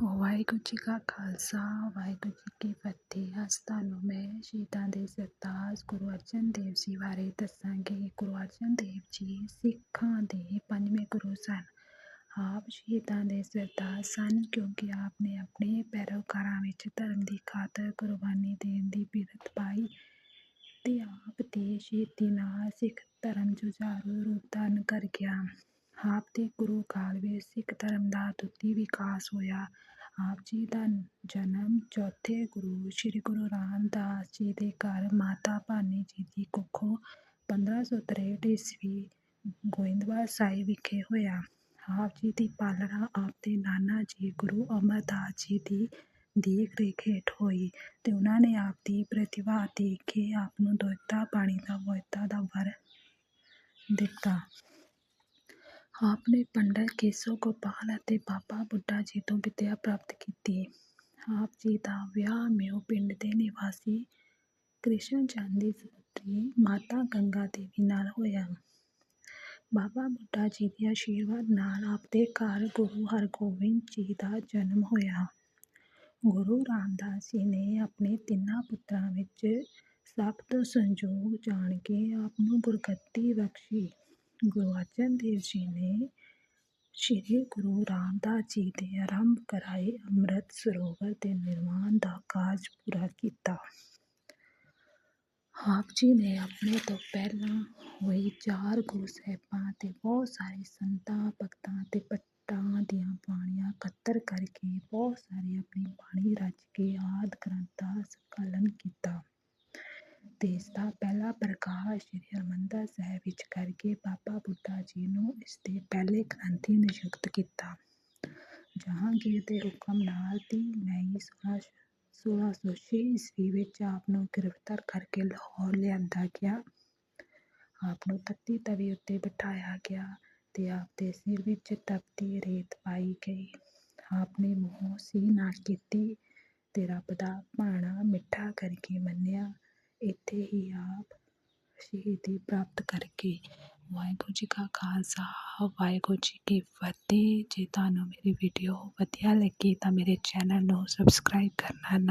ਵਾਹਿਗੁਰੂ ਜੀ ਕਾ ਖਾਲਸਾ, ਵਾਹਿਗੁਰੂ ਜੀ ਕੀ ਫਤਿਹ। ਅੱਜ ਤੁਹਾਨੂੰ ਮੈਂ ਸ਼ਹੀਦਾਂ ਦੇ ਸਰਤਾਜ ਗੁਰੂ ਅਰਜਨ ਦੇਵ ਜੀ ਬਾਰੇ ਦੱਸਾਂਗੀ। ਗੁਰੂ ਅਰਜਨ ਦੇਵ ਜੀ ਸਿੱਖਾਂ ਦੇ ਪੰਜਵੇਂ ਗੁਰੂ ਸਨ। ਆਪ ਸ਼ਹੀਦਾਂ ਦੇ ਸਰਤਾਜ ਸਨ ਕਿਉਂਕਿ ਆਪ ਨੇ ਆਪਣੇ ਪੈਰੋਕਾਰਾਂ ਵਿੱਚ ਧਰਮ ਦੀ ਖਾਤਰ ਕੁਰਬਾਨੀ ਦੇਣ ਦੀ ਬਿਰਤ ਪਾਈ ਤੇ ਆਪ ਦੀ ਸ਼ਹੀਦੀ ਨਾਲ ਸਿੱਖ ਧਰਮ ਜੁਝਾਰੂ ਰੂਪ ਧਾਰਨ ਕਰ ਗਿਆ। ਆਪ ਦੇ ਗੁਰੂ ਕਾਲ ਵਿੱਚ ਸਿੱਖ ਧਰਮ ਦਾ ਅਦੁੱਤੀ ਵਿਕਾਸ ਹੋਇਆ। ਆਪ ਜੀ ਦਾ ਜਨਮ ਚੌਥੇ ਗੁਰੂ ਸ੍ਰੀ ਗੁਰੂ ਰਾਮਦਾਸ ਜੀ ਦੇ ਘਰ ਮਾਤਾ ਭਾਨੀ ਜੀ ਦੀ ਕੁੱਖੋਂ 1563 ਈਸਵੀ ਗੋਇੰਦਵਾਲ ਸਾਹਿਬ ਵਿਖੇ ਹੋਇਆ। ਆਪ ਜੀ ਦੀ ਪਾਲਣਾ ਆਪ ਦੇ ਨਾਨਾ ਜੀ, ਗੁਰੂ ਅਮਰਦਾਸ ਜੀ ਦੀ ਦੇਖ ਰੇਖ ਹੇਠ ਹੋਈ ਤੇ ਉਹਨਾਂ ਨੇ ਆਪ ਦੀ ਪ੍ਰਤਿਭਾ ਦੇਖ ਕੇ ਆਪ ਨੂੰ ਦੁੱਧਾ ਪਾਣੀ ਦਾ ਵੋਇਤਾ ਦਾ ਵਰ ਦਿੱਤਾ। ਆਪ ਨੇ ਪੰਡਤ ਕੇਸੋ ਗੋਪਾਲ ਅਤੇ ਬਾਬਾ ਬੁੱਢਾ ਜੀ ਤੋਂ ਵਿਦਿਆ ਪ੍ਰਾਪਤ ਕੀਤੀ। ਆਪ ਜੀ ਦਾ ਵਿਆਹ ਮਿਓ ਪਿੰਡ ਦੇ ਨਿਵਾਸੀ ਕ੍ਰਿਸ਼ਨ ਚੰਦ ਦੀ ਸਪੁੱਤਰੀ ਮਾਤਾ ਗੰਗਾ ਦੇਵੀ ਨਾਲ ਹੋਇਆ। ਬਾਬਾ ਬੁੱਢਾ ਜੀ ਦੇ ਆਸ਼ੀਰਵਾਦ ਨਾਲ ਆਪ ਦੇ ਘਰ ਗੁਰੂ ਹਰਗੋਬਿੰਦ ਜੀ ਦਾ ਜਨਮ ਹੋਇਆ। ਗੁਰੂ ਰਾਮਦਾਸ ਜੀ ਨੇ ਆਪਣੇ ਤਿੰਨਾਂ ਪੁੱਤਰਾਂ ਵਿੱਚ ਸਭ ਤੋਂ ਸੰਜੋਗ ਜਾਣ ਕੇ ਆਪ ਨੂੰ ਗੁਰਗੱਦੀ ਬਖਸ਼ੀ। ਗੁਰੂ ਅਰਜਨ ਦੇਵ ਜੀ ਨੇ ਸ਼੍ਰੀ ਗੁਰੂ ਰਾਮਦਾਸ ਜੀ ਦੇ ਆਰੰਭ ਕਰਾਏ ਅੰਮ੍ਰਿਤ ਸਰੋਵਰ ਦੇ ਨਿਰਮਾਣ ਦਾ ਕਾਰਜ ਪੂਰਾ ਕੀਤਾ। ਆਪ ਜੀ ਨੇ ਆਪਣੇ ਤੋਂ ਪਹਿਲਾਂ ਹੋਈ ਚਾਰ ਗੁਰੂ ਸਾਹਿਬਾਂ ਤੇ ਬਹੁਤ ਸਾਰੇ ਸੰਤਾਂ, ਭਗਤਾਂ ਤੇ ਪੱਟਾਂ ਦੀਆਂ ਬਾਣੀਆਂ ਇਕੱਤਰ ਕਰਕੇ ਬਹੁਤ ਸਾਰੇ ਆਪਣੀ ਬਾਣੀ ਰਚ ਕੇ ਆਦ ਗ੍ਰੰਥ ਦਾ ਸੰਕਲਨ ਕੀਤਾ। ਦੇਸ਼ ਦਾ ਪਹਿਲਾ ਪ੍ਰਕਾਸ਼ ਸ੍ਰੀ ਹਰਿਮੰਦਰ ਸਾਹਿਬ ਵਿੱਚ ਕਰਕੇ ਬਾਬਾ ਬੁੱਢਾ ਜੀ ਨੂੰ ਇਸ ਦੇ ਪਹਿਲੇ ਗ੍ਰੰਥੀ ਨਿਯੁਕਤ ਕੀਤਾ। ਜਹਾਂਗੀਰ ਦੇ ਹੁਕਮ ਨਾਲ 30 ਮਈ 1606 ਈਸਵੀ ਵਿੱਚ ਆਪ ਨੂੰ ਗ੍ਰਿਫਤਾਰ ਕਰਕੇ ਲਾਹੌਰ ਲਿਆਂਦਾ ਗਿਆ। ਆਪ ਨੂੰ ਤੱਤੀ ਤਵੀ ਉੱਤੇ ਬਿਠਾਇਆ ਗਿਆ ਤੇ ਆਪ ਦੇ ਸਿਰ ਵਿੱਚ ਤਪਤੀ ਰੇਤ ਪਾਈ ਗਈ। ਆਪ ਨੇ ਮੂੰਹੋਂ ਸੀ ਨਾ ਕੀਤੀ ਤੇ ਰੱਬ ਦਾ ਭਾਣਾ ਮਿੱਠਾ ਕਰਕੇ ਮੰਨਿਆ। ਇੱਥੇ ਹੀ ਆਪ ਸ਼ਹੀਦੀ ਪ੍ਰਾਪਤ ਕਰਕੇ ਵਾਹਿਗੁਰੂ ਜੀ ਕਾ ਖਾਲਸਾ, ਵਾਹਿਗੁਰੂ ਜੀ ਕੀ ਫਤਿਹ। ਜੇ ਤੁਹਾਨੂੰ ਮੇਰੀ ਵੀਡੀਓ ਵਧੀਆ ਲੱਗੀ ਤਾਂ ਮੇਰੇ ਚੈਨਲ ਨੂੰ ਸਬਸਕ੍ਰਾਈਬ ਕਰਨਾ ਨਾ